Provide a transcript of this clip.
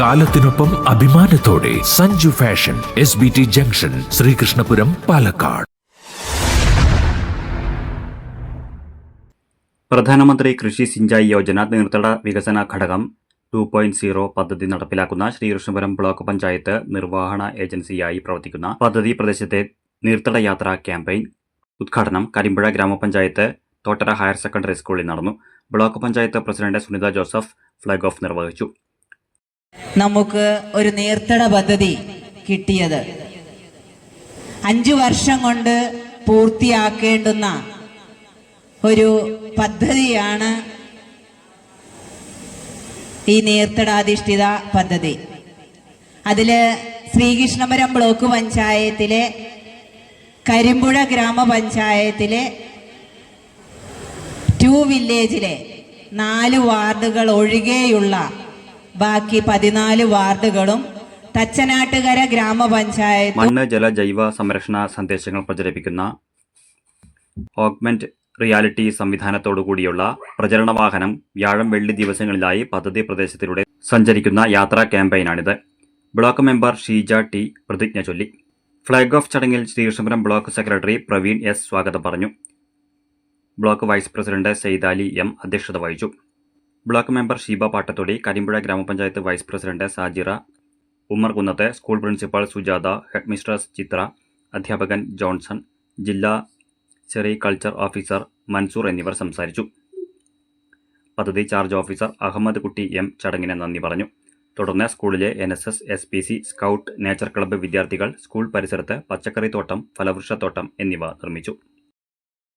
കാലത്തിനൊപ്പം അഭിമാനത്തോടെ Sanju fashion S B T junction Sreekrishnapuram Palakkad. പ്രധാനമന്ത്രി കൃഷി സിഞ്ചായി യോജന നീർത്തട വികസന ഘടകം ടു പോയിന്റ് സീറോ പദ്ധതി നടപ്പിലാക്കുന്ന ശ്രീകൃഷ്ണപുരം ബ്ലോക്ക് പഞ്ചായത്ത് നിർവഹണ ഏജൻസിയായി പ്രവർത്തിക്കുന്ന പദ്ധതി പ്രദേശത്തെ നീർത്തട യാത്ര ക്യാമ്പയിൻ ഉദ്ഘാടനം കരിമ്പുഴ ഗ്രാമപഞ്ചായത്ത് തോട്ടര ഹയർ സെക്കൻഡറി സ്കൂളിൽ നടന്നു. Block panchayat president Sunitha Joseph flag off നിർവഹിച്ചു. നമുക്ക് ഒരു നീർത്തട പദ്ധതി കിട്ടിയത്. അഞ്ചു വർഷം കൊണ്ട് പൂർത്തിയാക്കേണ്ടുന്ന ഒരു പദ്ധതിയാണ് ഈ നീർത്തടാധിഷ്ഠിത പദ്ധതി. അതിൽ ശ്രീകൃഷ്ണപുരം ബ്ലോക്ക് പഞ്ചായത്തിലെ കരിമ്പുഴ ഗ്രാമപഞ്ചായത്തിലെ ടു വില്ലേജിലെ നാല് വാർഡുകൾ ഒഴികെയുള്ള ബാക്കി പതിനാല് വാർഡുകളും തച്ചനാട്ടുകര ഗ്രാമപഞ്ചായത്ത് മണ്ണ് ജല ജൈവ സംരക്ഷണ സന്ദേശങ്ങൾ പ്രചരിപ്പിക്കുന്ന ഓഗ്മെന്റ് റിയാലിറ്റി സംവിധാനത്തോടു കൂടിയുള്ള പ്രചരണ വാഹനം വ്യാഴം വെള്ളി ദിവസങ്ങളിലായി പദ്ധതി പ്രദേശത്തിലൂടെ സഞ്ചരിക്കുന്ന യാത്രാ ക്യാമ്പയിനാണിത്. ബ്ലോക്ക് മെമ്പർ ഷീജ ടി പ്രതിജ്ഞ ചൊല്ലി. ഫ്ളാഗ് ഓഫ് ചടങ്ങിൽ Sreekrishnapuram block secretary Praveen S സ്വാഗതം പറഞ്ഞു. Block vice president Saithali M അധ്യക്ഷത വഹിച്ചു. ബ്ലോക്ക് മെമ്പർ ഷീബ പാട്ടത്തൊടി കരിമ്പുഴ ഗ്രാമപഞ്ചായത്ത് vice president Sajira Ummer Kunnath school principal Sujatha head mistress Chithra അധ്യാപകൻ ജോൺസൺ ജില്ലാ സെറികൾച്ചർ ഓഫീസർ മൻസൂർ എന്നിവർ സംസാരിച്ചു. പദ്ധതി ചാർജ് ഓഫീസർ അഹമ്മദ് കുട്ടി എം ചടങ്ങിന് നന്ദി പറഞ്ഞു. തുടർന്ന് സ്കൂളിലെ N S S S P C scout nature club വിദ്യാർത്ഥികൾ സ്കൂൾ പരിസരത്ത് പച്ചക്കറിത്തോട്ടം ഫലവൃക്ഷത്തോട്ടം എന്നിവ നിർമ്മിച്ചു.